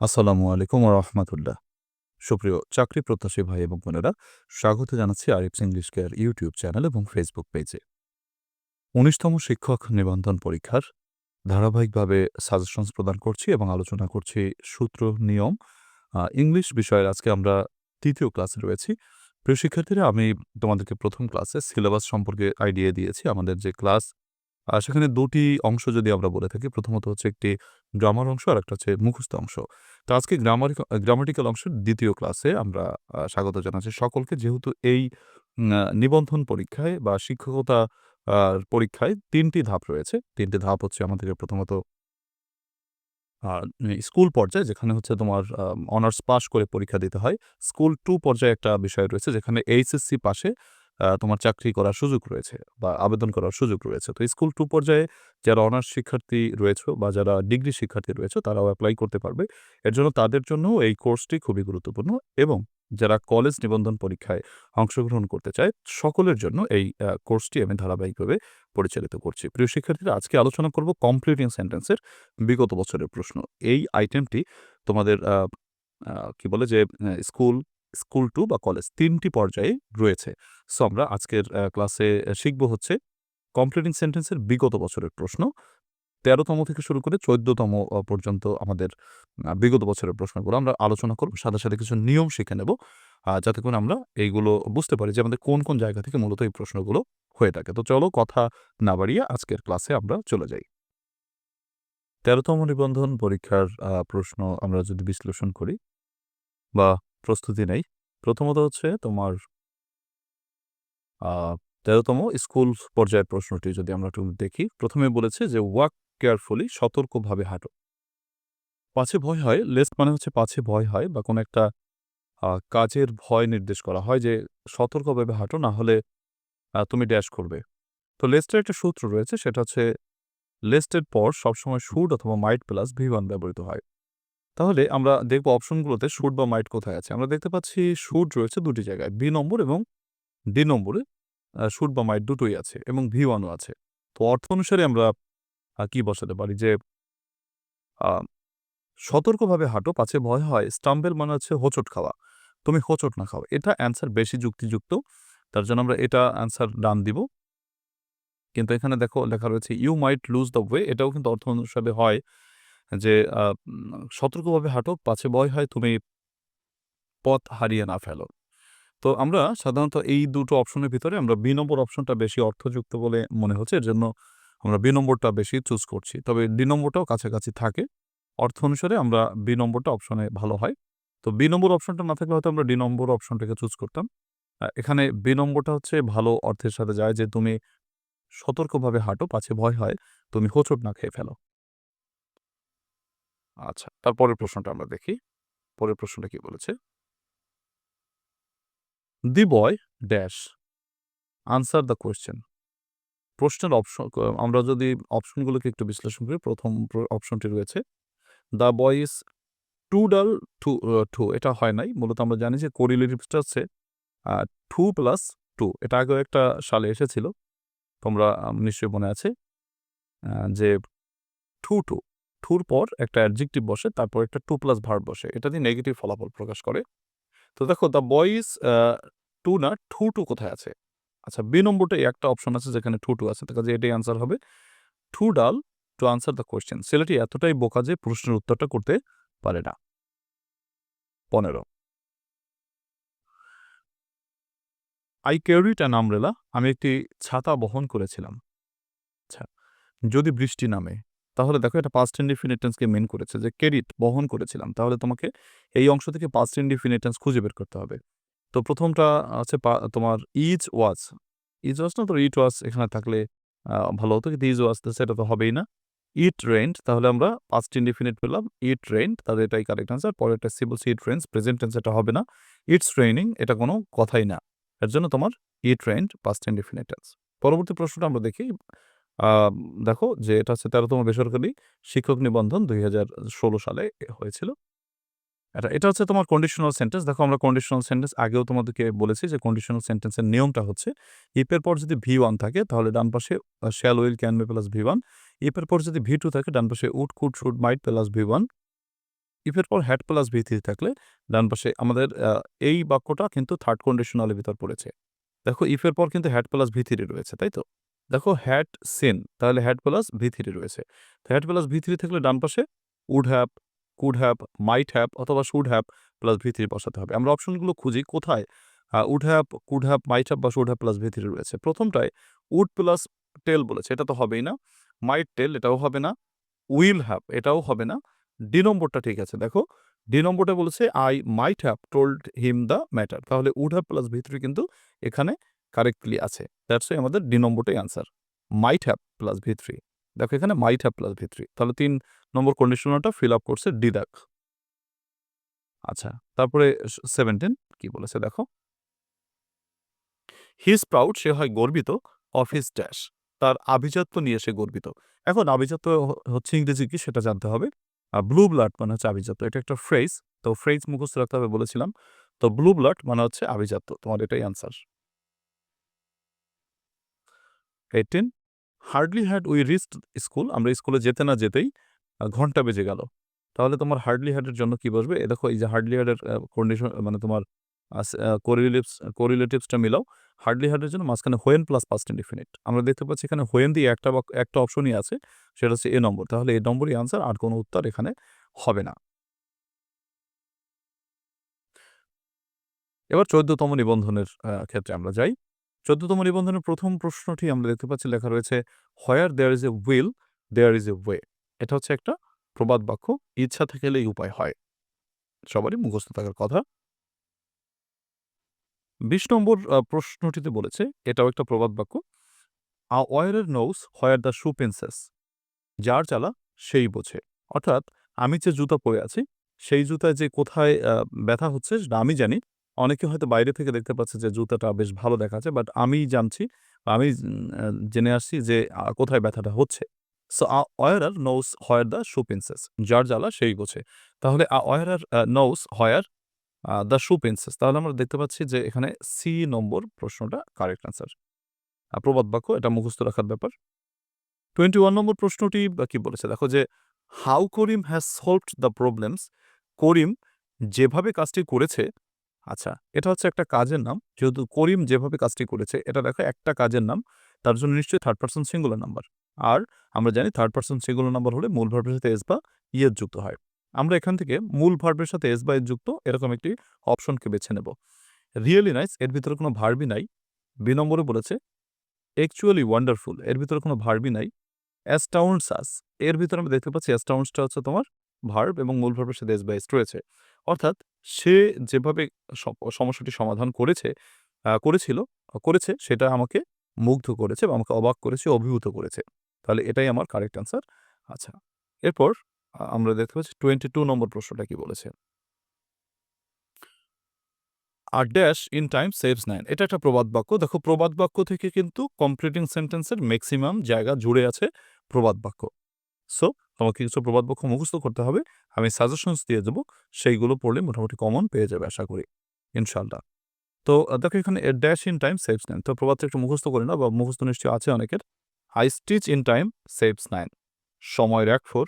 আসসালামু আলাইকুম রহমতুল্লাহ। সুপ্রিয় চাকরি প্রত্যাশী ভাই এবং বোনেরা, স্বাগত জানাচ্ছি Arif's English care YouTube channel এবং ফেসবুক পেজে। উনিশতম শিক্ষক নিবন্ধন পরীক্ষার ধারাবাহিকভাবে সাজেশনস প্রদান করছি এবং আলোচনা করছি সূত্র, নিয়ম ইংলিশ বিষয়ের। আজকে আমরা তৃতীয় ক্লাসে রয়েছি। প্রিয় শিক্ষার্থীরা, আমি তোমাদেরকে প্রথম ক্লাসে সিলেবাস সম্পর্কে আইডিয়া দিয়েছি। আমাদের যে ক্লাস সেখানে দুটি অংশ যদি আমরা বলে থাকি, প্রথমত হচ্ছে একটি গ্রামার অংশ আর একটা হচ্ছে মুখস্থ অংশ। তো আজকে গ্রামার গ্রামাটিক্যাল অংশের দ্বিতীয় ক্লাসে আমরা স্বাগত জানাচ্ছি সকলকে। যেহেতু এই নিবন্ধন পরীক্ষায় বা শিক্ষকতা পরীক্ষায় তিনটি ধাপ রয়েছে। তিনটি ধাপ হচ্ছে আমাদেরকে প্রথমত স্কুল পর্যায়ে, যেখানে হচ্ছে তোমার অনার্স পাস করে পরীক্ষা দিতে হয়। স্কুল টু পর্যায়ে একটা বিষয় রয়েছে, যেখানে এইচএসসি পাশে তোমার চাকরি করার সুযোগ রয়েছে বা আবেদন করার সুযোগ রয়েছে। তো স্কুল টু পর্যায়ে যারা অনার্স শিক্ষার্থী রয়েছে বা যারা ডিগ্রি শিক্ষার্থী রয়েছে, তারাও অ্যাপ্লাই করতে পারবে। এর জন্য তাদের জন্য এই কোর্সটি খুবই গুরুত্বপূর্ণ এবং যারা কলেজ নিবন্ধন পরীক্ষায় অংশগ্রহণ করতে চায়, সকলের জন্য এই কোর্সটি আমি ধারাবাহিকভাবে পরিচালিত করছি। প্রিয় শিক্ষার্থীরা, আজকে আলোচনা করব কমপ্লিটিং সেন্টেন্সের বিগত বছরের প্রশ্ন। এই আইটেমটি তোমাদের কি বলে যে স্কুল স্কুল টু বা কলেজ তিনটি পর্যায়ে রয়েছে। সো আমরা আজকের ক্লাসে শিখব হচ্ছে কমপ্লিটিং সেন্টেন্সের বিগত বছরের প্রশ্ন। তেরোতম থেকে শুরু করে চোদ্দতম পর্যন্ত আমাদের বিগত বছরের প্রশ্নগুলো আমরা আলোচনা করব। সাথে সাথে কিছু নিয়ম শিখে নেব যাতে করে আমরা এইগুলো বুঝতে পারি যে আমাদের কোন কোন জায়গা থেকে মূলত এই প্রশ্নগুলো হয়ে থাকে। তো চলো কথা না বাড়িয়ে আজকের ক্লাসে আমরা চলে যাই। তেরোতম নিবন্ধন পরীক্ষার প্রশ্ন আমরা যদি বিশ্লেষণ করি বা প্রস্তুতি নেই। প্রথমত হচ্ছে তোমার তেরোতম স্কুল পর্যায়ের প্রশ্নটি যদি আমরা একটু দেখি। প্রথমে বলেছে যে ওয়াক কেয়ারফুলি সতর্কভাবে হাঁটো। পাছে ভয় হয় লেস্ট মানে হচ্ছে পাছে ভয় হয় বা কোনো একটা কাজের ভয় নির্দেশ করা হয় যে, সতর্কভাবে হাঁটো, না হলে তুমি ড্যাশ করবে। তো লেস্টের একটা সূত্র রয়েছে, সেটা হচ্ছে লেস্টের পর সবসময় শুড অথবা মাইট প্লাস ভি ওয়ান ব্যবহৃত হয়। তাহলে আমরা দেখব অপশনগুলোতে শুড বা মাইট কোথায় আছে। আমরা দেখতে পাচ্ছি শুড রয়েছে দুটি জায়গায় বি নম্বর এবং ডি নম্বরে শুড বা মাইট দুটোই আছে এবং ভি ওয়ানও আছে। তো অর্থ অনুসারে আমরা কি বসাতে পারি যে সতর্কভাবে হাঁটো, পাছে ভয় হয় স্টাম্বেল মানে হচ্ছে হোঁচট খাওয়া। তুমি হোঁচট না খাও, এটা অ্যান্সার বেশি যুক্তিযুক্ত, তার জন্য আমরা এটা অ্যান্সার ডান দিব। কিন্তু এখানে দেখো লেখা রয়েছে you might lose the way এটাও কিন্তু অর্থ অনুসারে হয়। যে সতর্কভাবে হাঁটো, পাছে ভয় হয়, তুমি পথ হারিয়ে না ফেলো। তো আমরা সাধারণত এই দুটো অপশনের ভিতরে আমরা বি নম্বর অপশনটা বেশি অর্থযুক্ত বলে মনে হচ্ছে, এর জন্য আমরা বি নম্বরটা বেশি চুজ করছি। তবে ডি নম্বরটাও কাছাকাছি থাকে। অর্থ অনুসারে আমরা বি নম্বরটা অপশনে ভালো হয়। তো বি নম্বর অপশনটা না থাকলে হয়তো আমরা ডি নম্বর অপশনটাকে চুজ করতাম। এখানে বি নম্বরটা হচ্ছে ভালো অর্থের সাথে যায় যে, তুমি সতর্কভাবে হাঁটো, পাছে ভয় হয়, তুমি হোঁচট না খেয়ে ফেলো। আচ্ছা তারপরের প্রশ্নটা আমরা দেখি। পরের প্রশ্নটা কি বলেছে? The boy dash answer the question. প্রশ্নের অপশন আমরা যদি অপশনগুলোকে একটু বিশ্লেষণ করি, প্রথম অপশনটি রয়েছে, the boy is too dull to to এটা হয় নাই। মূলত আমরা জানি যে কোরিলেটিভসটা হচ্ছে টু প্লাস টু। এটা আগেও একটা সালে এসেছিল। তোমরা নিশ্চয়ই মনে আছে যে টু টু। টুর পর একটা অ্যাডজেক্টিভ বসে, তারপর একটা টু প্লাস ভার্ব বসে। এটা দিয়ে নেগেটিভ ফলাফল প্রকাশ করে। তো দেখো দ্য বয় ইজ টু না টু টু কোথায় আছে? আচ্ছা বি নম্বরটা একটা অপশন আছে যেখানে টু টু আছে। কাজে এটাই আনসার হবে। Two dull two answer the question ছেলেটি এতটাই বোকা যে প্রশ্নের উত্তরটা করতে পারে না। পনেরো। আই ক্যারিড অ্যান আমরেলা আমি একটি ছাতা বহন করেছিলাম। আচ্ছা যদি বৃষ্টি নামে তাহলে দেখো এটা পাস্ট ইনডিফিনিটেন্সকে মেন করেছে যে ক্যারিট বহন করেছিলাম, তাহলে তোমাকে এই অংশ থেকে পাস্ট ইনডিফিনিটেন্স খুঁজে বের করতে হবে। তো প্রথমটা আছে তোমার ইজ ওয়াজ ইজ ওয়াজ না, তো ইট ওয়াজ এখানে থাকলে ভালো হতো। কিন্তু ইজ ওয়াজ তো সেটা তো হবেই না। ইট রেন্ট তাহলে আমরা পাস্ট ইনডিফিনিট পেলাম ইট রেন্ট তাহলে এটাই কারেক্ট আনসার পরে একটা সি ইট রেন্স প্রেজেন্ট টেন্স এটা হবে না। ইটস ট্রেনিং এটা কোনো কথাই না। এর জন্য তোমার ইট রেন্ট পাস্ট ইনডিফিনিট পরবর্তী প্রশ্নটা আমরা দেখি দেখো যে এটা হচ্ছে তেরোতম বেসরকারি শিক্ষক নিবন্ধন দুই হাজার ষোলো সালে হয়েছিল। এটা এটা হচ্ছে তোমার কন্ডিশনাল সেন্টেন্স দেখো আমরা কন্ডিশনাল সেন্টেন্স আগেও তোমাদেরকে বলেছি যে কন্ডিশনাল সেন্টেন্সের নিয়মটা হচ্ছে ইপের পর যদি ভি ওয়ান থাকে তাহলে ডান পাশে shall will can be plus V one ইপের পর যদি ভি টু থাকে ডান পাশে would could should might plus V one ইফের পর হ্যাড প্লাস ভি থ্রি থাকলে ডান পাশে আমাদের এই বাক্যটা কিন্তু থার্ড কন্ডিশনালের ভিতর পড়েছে। দেখো ইফের পর কিন্তু হ্যাড প্লাস ভি থ্রি রয়েছে, তাই তো? দেখো হ্যাট সিন তাহলে হ্যাট প্লাস ভি থ্রি রয়েছে। তো হ্যাড প্লাস ভি থ্রি থাকলে ডান পাশে would have could have might have অথবা should have plus V three বসাতে হবে। আমরা অপশনগুলো খুঁজি কোথায়? Would have could have might হ্যাপ বা should have plus V three রয়েছে। প্রথমটায় উড প্লাস টেল বলেছে, এটা তো হবেই না। মাইট টেল এটাও হবে না। উইল হ্যাপ এটাও হবে না। ডি নম্বরটা ঠিক আছে, দেখো। ডি নম্বরটা বলেছে I might have told him the matter তাহলে would have plus V three কিন্তু এখানে কারেক্টলি আছে। দ্যাটস আমাদের D নম্বরটাই answer might have plus V three দেখো এখানে might have plus V three তাহলে তিন নম্বর কন্ডিশনারটা ফিল আপ করছে ডি দেখ। আচ্ছা তারপরে সেভেন্টিন কি বলেছে দেখো? হিজ প্রাউড সে হয় গর্বিত অফ হিজ ড্যাশ তার আভিজাত্য নিয়ে সে গর্বিত। এখন আভিজাত্য হচ্ছে ইংরেজি কি সেটা জানতে হবে। আর ব্লু ব্লাড মানে হচ্ছে আভিজাত্য। এটা একটা ফ্রেজ তো ফ্রেজ মুখস্থ রাখতে হবে বলেছিলাম। তো ব্লু ব্লাড মানে হচ্ছে আভিজাত্য। তোমার এটাই answer eighteen, hardly had we reached school, আমরা স্কুলে যেতে না যেতেই ঘণ্টা বেজে গেল। তাহলে তোমার হার্ডলি হ্যাডের জন্য কি বসবে? এ দেখো, এই যে হার্ডলি হ্যাডের কন্ডিশন মানে তোমার কোরিলেটিভস কোরিলেটিভসটা মিলাও। হার্ডলি হ্যাডের জন্য মাঝখানে হোয়েন প্লাস পাস্ট ইনডিফিনিট আমরা দেখতে পাচ্ছি এখানে হোয়েন দিয়ে একটা একটা অপশনই আছে, সেটা হচ্ছে এ নম্বর তাহলে এ নম্বরই আনসার আর কোনো উত্তর এখানে হবে না। এবার চোদ্দতম নিবন্ধনের ক্ষেত্রে আমরা যাই। চোদ্দতম নিবন্ধনের প্রথম প্রশ্নটি আমরা দেখতে পাচ্ছি, লেখা রয়েছে where there is a will there is a way এটা হচ্ছে একটা প্রবাদ বাক্য, ইচ্ছা থাকলেই উপায় হয়। সবারই মুখস্থ থাকার কথা। বিশ নম্বর প্রশ্নটিতে বলেছে, এটাও একটা প্রবাদ বাক্য a wearer knows where the shoe pinches যার চালা সেই বোঝে। অর্থাৎ, আমি যে জুতা পরে আছি, সেই জুতায় যে কোথায় ব্যথা হচ্ছে, সেটা আমি জানি অনেকে হয়তো বাইরে থেকে দেখতে পাচ্ছে যে জুতাটা বেশ ভালো দেখাচ্ছে, বাট আমি জানছি, আমি জেনে আসছি যে কোথায় ব্যথাটা হচ্ছে। So, a wearer knows where the shoe pinches, যার জ্বালা সেই বোঝে তাহলে, a wearer knows where the shoe pinches. তাহলে আমরা দেখতে পাচ্ছি যে, এখানে সি নম্বর প্রশ্নটা কারেক্ট আনসার প্রবাদ বাক্য, এটা মুখস্থ রাখার ব্যাপার। টোয়েন্টি ওয়ান নম্বর প্রশ্নটি কি বলেছে? দেখো যে, how Karim has solved the problems, Karim যেভাবে কাজটি করেছে আচ্ছা এটা হচ্ছে একটা কাজের নাম। যেহেতু করিম যেভাবে কাজটি করেছে, এটা দেখো একটা কাজের নাম, তার জন্য নিশ্চয়ই থার্ড পার্সন সিঙ্গুলার নাম্বার আর আমরা জানি থার্ড পার্সন সিঙ্গুলার নাম্বার হলে মূল ভার্বের সাথে এস বা ইয়ের যুক্ত হয়। আমরা এখান থেকে মূল ভার্বের সাথে এস বা এর যুক্ত এরকম একটি অপশনকে বেছে নেব। রিয়েলি নাইস এর ভিতরে কোনো ভার্বই নাই। বি নম্বরে বলেছে অ্যাকচুয়ালি ওয়ান্ডারফুল এর ভিতরে কোনো ভার্বই নাই। অ্যাস্টাউন্ডস আস এর ভিতরে আমরা দেখতে পাচ্ছি অ্যাস্টাউন্ডসটা হচ্ছে তোমার ভার্ব এবং মূল ভার্বের সাথে এস বা এস রয়েছে। অর্থাৎ সে যেভাবে সমস্যাটি সমাধান করেছে করেছিল, করেছে সেটা আমাকে মুগ্ধ করেছে বা আমাকে অবাক করেছে, অভিভূত করেছে। তাহলে এটাই আমার কারেক্ট আনসার আচ্ছা এরপর আমরা দেখতে পাচ্ছি টোয়েন্টি টু নম্বর প্রশ্নটা কি বলেছে? আর dash in time saves nine এটা একটা প্রবাদ বাক্য। দেখো, প্রবাদ বাক্য থেকে কিন্তু কমপ্লিটিং সেন্টেন্সের ম্যাক্সিমাম জায়গা জুড়ে আছে প্রবাদ বাক্য। সো তোমাকে কিছু প্রবাদ বাক্য মুখস্থ করতে হবে। আমি সাজেশনস দিয়ে দেবো। সেইগুলো পড়লে মোটামুটি কমন পেয়ে যাবে আশা করি। ইনশাল্লাহ তো দেখো এখানে dash in time saves nine তো, প্রবাদটা একটু মুখস্থ করে না বা মুখস্থ নিশ্চয়ই আছে অনেকের। A stitch in time saves nine সময়ের এক ফোর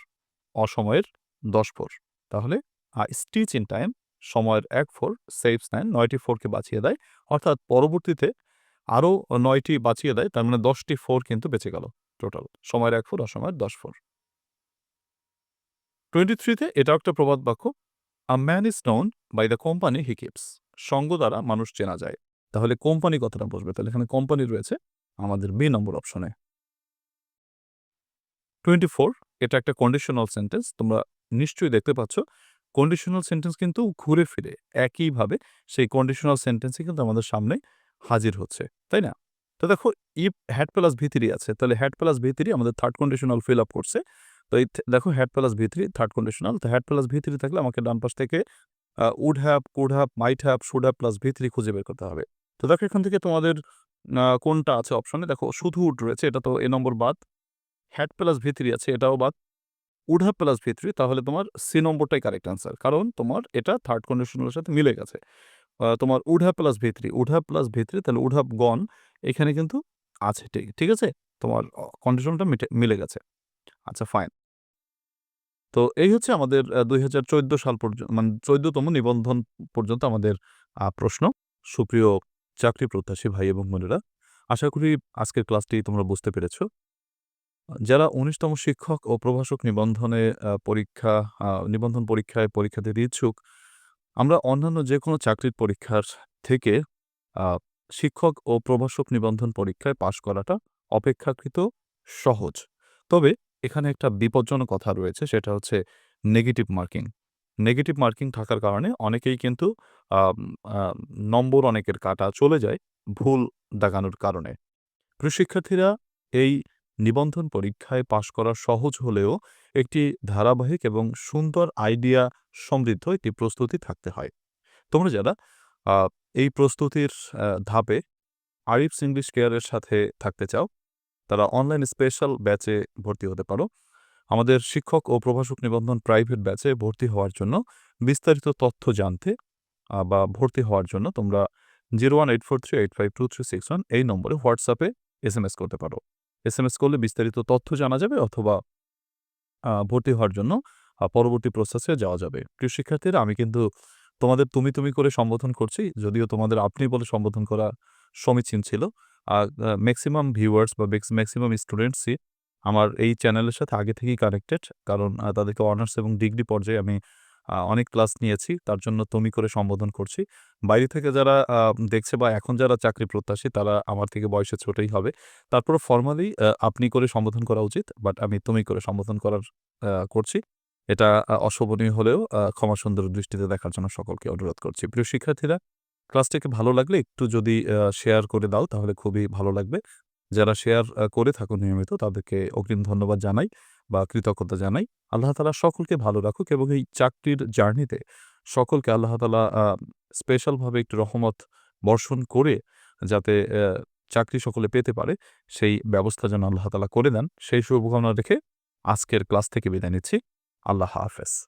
অসময়ের দশ ফোর তাহলে আই স্টিচ ইন টাইম সময়ের এক ফোর সেভস নাইন নয়টি ফোরকে বাঁচিয়ে দেয়। অর্থাৎ পরবর্তীতে আরও নয়টি বাঁচিয়ে দেয়। তার মানে দশটি ফোর কিন্তু বেঁচে গেল টোটাল সময়ের এক ফোর অসময়ের দশ ফোর টোয়েন্টি থ্রিতে এটাও একটা প্রবাদ বাক্য a man is known by the company he keeps সঙ্গ দ্বারা মানুষ চেনা যায়। তাহলে কোম্পানি কথাটা বসবে? তাহলে এখানে কোম্পানি রয়েছে আমাদের বি নম্বর অপশনে। টোয়েন্টি ফোর এটা একটা কন্ডিশনাল সেন্টেন্স তোমরা নিশ্চয়ই দেখতে পাচ্ছ। কন্ডিশনাল সেন্টেন্স কিন্তু ঘুরে ফিরে, একইভাবে সেই কন্ডিশনাল সেন্টেন্সই কিন্তু আমাদের সামনে হাজির হচ্ছে, তাই না? তো দেখো ইফ হ্যাড প্লাস ভিতরি আছে, তাহলে হ্যাড প্লাস ভিতরি আমাদের থার্ড কন্ডিশনাল ফিল আপ করছে। তো এই দেখো had plus V three third conditional তো হ্যাড প্লাস ভিতরি থাকলে আমাকে ডান পাশ থেকে would have could have might have should have plus V three খুঁজে বের করতে হবে। তো দেখো এখান থেকে তোমাদের কোনটা আছে অপশনে দেখো শুধু উড রয়েছে, এটা তো এ নম্বর বাদ। হ্যাড প্লাস ভিতরি আছে, এটাও বাদ। উড হ্যাভ প্লাস ভিতরি তাহলে তোমার সি নম্বরটাই কারেক্ট আনসার কারণ তোমার এটা থার্ড কন্ডিশনালের সাথে মিলে গেছে। তোমার would have plus V three would have plus V three তাহলে উড হ্যাভ গন এখানে কিন্তু আছে, ঠিক ঠিক আছে? তোমার কন্ডিশনটা মিলে গেছে। আচ্ছা ফাইন তো এই হচ্ছে আমাদের ২০১৪ সাল পর্যন্ত মানে চোদ্দতম নিবন্ধন পর্যন্ত আমাদের প্রশ্ন। সুপ্রিয় চাকরি প্রত্যাশী ভাই এবং বোনেরা, আশা করি আজকের ক্লাসটি তোমরা বুঝতে পেরেছ। যারা ১৯ তম শিক্ষক ও প্রভাষক নিবন্ধনে পরীক্ষা নিবন্ধন পরীক্ষায় পরীক্ষা দিতে ইচ্ছুক, আমরা অন্যান্য যেকোনো চাকরির পরীক্ষার থেকে শিক্ষক ও প্রভাষক নিবন্ধন পরীক্ষায় পাশ করাটা অপেক্ষাকৃত সহজ। তবে এখানে একটা বিপজ্জনক কথা রয়েছে সেটা হচ্ছে নেগেটিভ মার্কিং। নেগেটিভ মার্কিং থাকার কারণে অনেকেই কিন্তু নম্বর অনেকের কাটা চলে যায় ভুল দাগানোর কারণে। প্রিয় শিক্ষার্থীরা, এই নিবন্ধন পরীক্ষায় পাশ করা সহজ হলেও একটি ধারাবাহিক এবং সুন্দর আইডিয়া সমৃদ্ধ একটি প্রস্তুতি থাকতে হয়। তোমরা যারা এই প্রস্তুতির ধাপে আরিফস ইংলিশ কেয়ারের সাথে থাকতে চাও, তারা অনলাইন স্পেশাল ব্যাচে ভর্তি হতে পারো। আমাদের শিক্ষক ও প্রভাষক নিবন্ধন প্রাইভেট ব্যাচে ভর্তি হওয়ার জন্য বিস্তারিত তথ্য জানতে বা ভর্তি হওয়ার জন্য তোমরা 01843852361 এই নম্বরে হোয়াটসঅ্যাপে এস এম এস করতে পারো। এস এম এস করলে বিস্তারিত তথ্য জানা যাবে অথবা ভর্তি হওয়ার জন্য পরবর্তী প্রসেসে যাওয়া যাবে। প্রিয় শিক্ষার্থীরা, আমি কিন্তু তোমাদের তুমি, তুমি করে সম্বোধন করছি। যদিও তোমাদের আপনি বলে সম্বোধন করা সমীচীন ছিল। মেক্সিমাম ভিউয়ার্স বা ম্যাক্সিমাম স্টুডেন্টসই আমার এই চ্যানেলের সাথে আগে থেকেই কানেক্টেড। কারণ তাদেরকে অনার্স এবং ডিগ্রি পর্যায়ে আমি অনেক ক্লাস নিয়েছি। তার জন্য তুমি করে সম্বোধন করছি। বাইরে থেকে যারা দেখছে বা এখন যারা চাকরি প্রত্যাশী তারা আমার থেকে বয়সে ছোটই হবে। তারপর ফর্মালি আপনি করে সম্বোধন করা উচিত। বাট আমি তুমি করে সম্বোধন করার করছি। এটা অশোভনীয় হলেও ক্ষমা সুন্দর দৃষ্টিতে দেখার জন্য সকলকে অনুরোধ করছি। প্রিয় শিক্ষার্থীরা, ক্লাসটিকে ভালো লাগলে একটু যদি শেয়ার করে দাও তাহলে খুবই ভালো লাগবে। যারা শেয়ার করে থাকো নিয়মিত তাদেরকে অগ্রিম ধন্যবাদ জানাই বা কৃতজ্ঞতা জানাই। আল্লাহ তাআলা সকলকে ভালো রাখুক এবং এই চাকরির জার্নিতে সকলকে আল্লাহ তাআলা আ স্পেশালভাবে একটু রহমত বর্ষণ করে যাতে চাকরি সকলে পেতে পারে, সেই ব্যবস্থা যেন আল্লাহ তাআলা করে দেন। সেই শুভকামনা রেখে আজকের ক্লাস থেকে বিদায় নিচ্ছি। আল্লাহ হাফেজ।